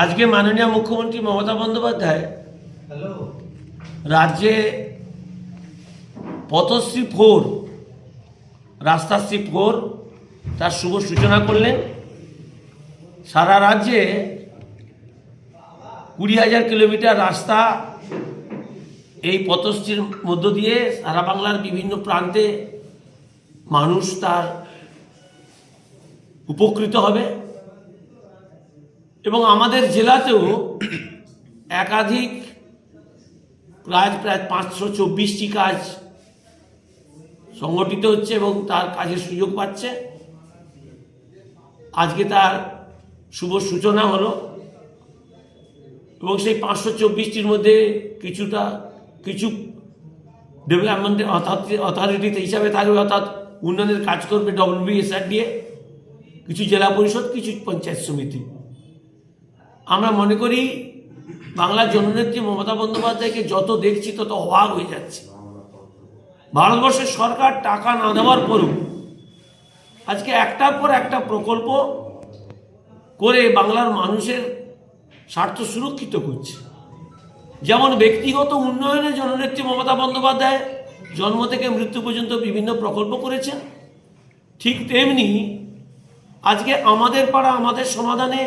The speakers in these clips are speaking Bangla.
আজকে মাননীয় মুখ্যমন্ত্রী মমতা বন্দ্যোপাধ্যায় রাজ্যে পথশ্রী ফোর রাস্তাশ্রী ফোর তার শুভ সূচনা করলেন। সারা রাজ্যে কুড়ি হাজার কিলোমিটার রাস্তা এই পথশ্রীর মধ্য দিয়ে সারা বাংলার বিভিন্ন প্রান্তে মানুষ তার উপকৃত হবে। এবং আমাদের জেলাতেও একাধিক প্রায় প্রায় পাঁচশো চব্বিশটি কাজ সংগঠিত হচ্ছে এবং তার কাজের সুযোগ পাচ্ছে। আজকে তার শুভ সূচনা হলো এবং সেই পাঁচশো চব্বিশটির মধ্যে কিছুটা, কিছু ডেভেলপমেন্ট অথরিটি হিসাবে থাকবে, অর্থাৎ উন্নয়নের কাজ করবে ডব্লিউবিএসআর দিয়ে কিছু জেলা পরিষদ, কিছু পঞ্চায়েত সমিতি। আমরা মনে করি বাংলার জননেত্রী মমতা বন্দ্যোপাধ্যায়কে যত দেখছি তত অবাক হয়ে যাচ্ছে। ভারতবর্ষের সরকার টাকা না দেওয়ার পরেও আজকে একটার পর একটা প্রকল্প করে বাংলার মানুষের স্বার্থ সুরক্ষিত করছে। যেমন ব্যক্তিগত উন্নয়নে জননেত্রী মমতা বন্দ্যোপাধ্যায় জন্ম থেকে মৃত্যু পর্যন্ত বিভিন্ন প্রকল্প করেছেন। ঠিক তেমনি আজকে আমাদের পাড়া, আমাদের সমাধানে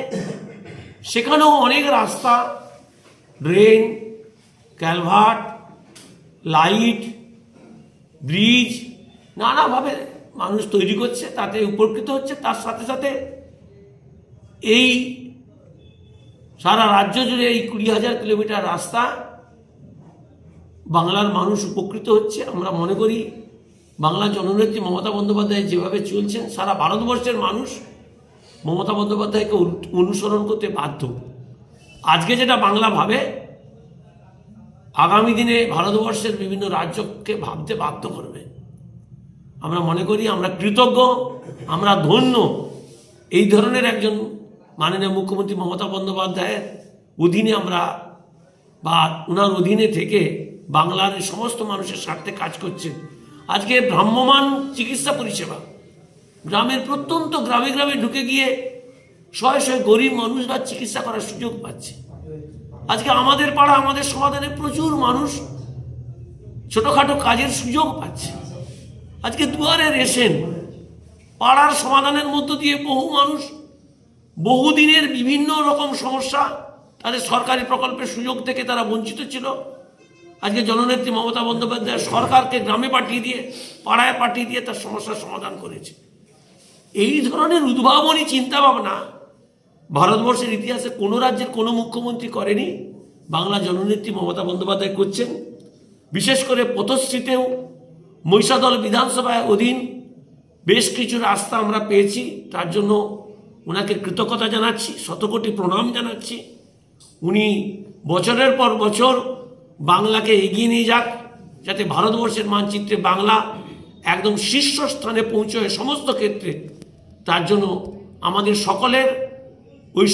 সেখানেও অনেক রাস্তা ড্রেন ক্যালভার্ট লাইট ব্রিজ নানাভাবে মানুষ তৈরি করছে, তাতে উপকৃত হচ্ছে। তার সাথে সাথে এই সারা রাজ্য জুড়ে এই কুড়ি হাজার কিলোমিটার রাস্তা বাংলার মানুষ উপকৃত হচ্ছে। আমরা মনে করি বাংলা জননেত্রী মমতা বন্দ্যোপাধ্যায় যেভাবে চলছেন, সারা ভারতবর্ষের মানুষ মমতা বন্দ্যোপাধ্যায়কে অনুসরণ করতে বাধ্য। আজকে যেটা বাংলা ভাবে, আগামী দিনে ভারতবর্ষের বিভিন্ন রাজ্যকে ভাবতে বাধ্য করবে। আমরা মনে করি আমরা কৃতজ্ঞ, আমরা ধন্য। এই ধরনের একজন মাননীয় মুখ্যমন্ত্রী মমতা বন্দ্যোপাধ্যায়ের অধীনে আমরা বা ওনার অধীনে থেকে বাংলার সমস্ত মানুষের স্বার্থে কাজ করছেন আজকে ভ্রাম্যমান চিকিৎসা পরিষেবা গ্রামের প্রত্যন্ত গ্রামে গ্রামে ঢুকে গিয়ে শয়ে শয়ে গরিব মানুষরা চিকিৎসা করার সুযোগ পাচ্ছে। আজকে আমাদের পাড়া, আমাদের সমাধানে প্রচুর মানুষ ছোটোখাটো কাজের সুযোগ পাচ্ছে। আজকে দুয়ারে রেশন, পাড়ার সমাধানের মধ্য দিয়ে বহু মানুষ বহুদিনের বিভিন্ন রকম সমস্যা তাদের সরকারি প্রকল্পের সুযোগ থেকে তারা বঞ্চিত ছিল। আজকে জননেত্রী মমতা বন্দ্যোপাধ্যায় সরকারকে গ্রামে পাঠিয়ে দিয়ে, পাড়ায় পাঠিয়ে দিয়ে তার সমস্যার সমাধান করেছে। এই ধরনের উদ্ভাবনী চিন্তাভাবনা ভারতবর্ষের ইতিহাসে কোনো রাজ্যের কোনো মুখ্যমন্ত্রী করেনি। বাংলা জননেত্রী মমতা বন্দ্যোপাধ্যায় করছেন। বিশেষ করে পথশ্রীতেও মহিষাদল বিধানসভায় অধীন বেশ কিছু রাস্তা আমরা পেয়েছি। তার জন্য ওনাকে কৃতজ্ঞতা জানাচ্ছি, শতকোটি প্রণাম জানাচ্ছি। উনি বছরের পর বছর বাংলাকে এগিয়ে নিয়ে যাক, যাতে ভারতবর্ষের মানচিত্রে বাংলা একদম শীর্ষস্থানে পৌঁছয় সমস্ত ক্ষেত্রে। তার জন্য আমাদের সকলের ওই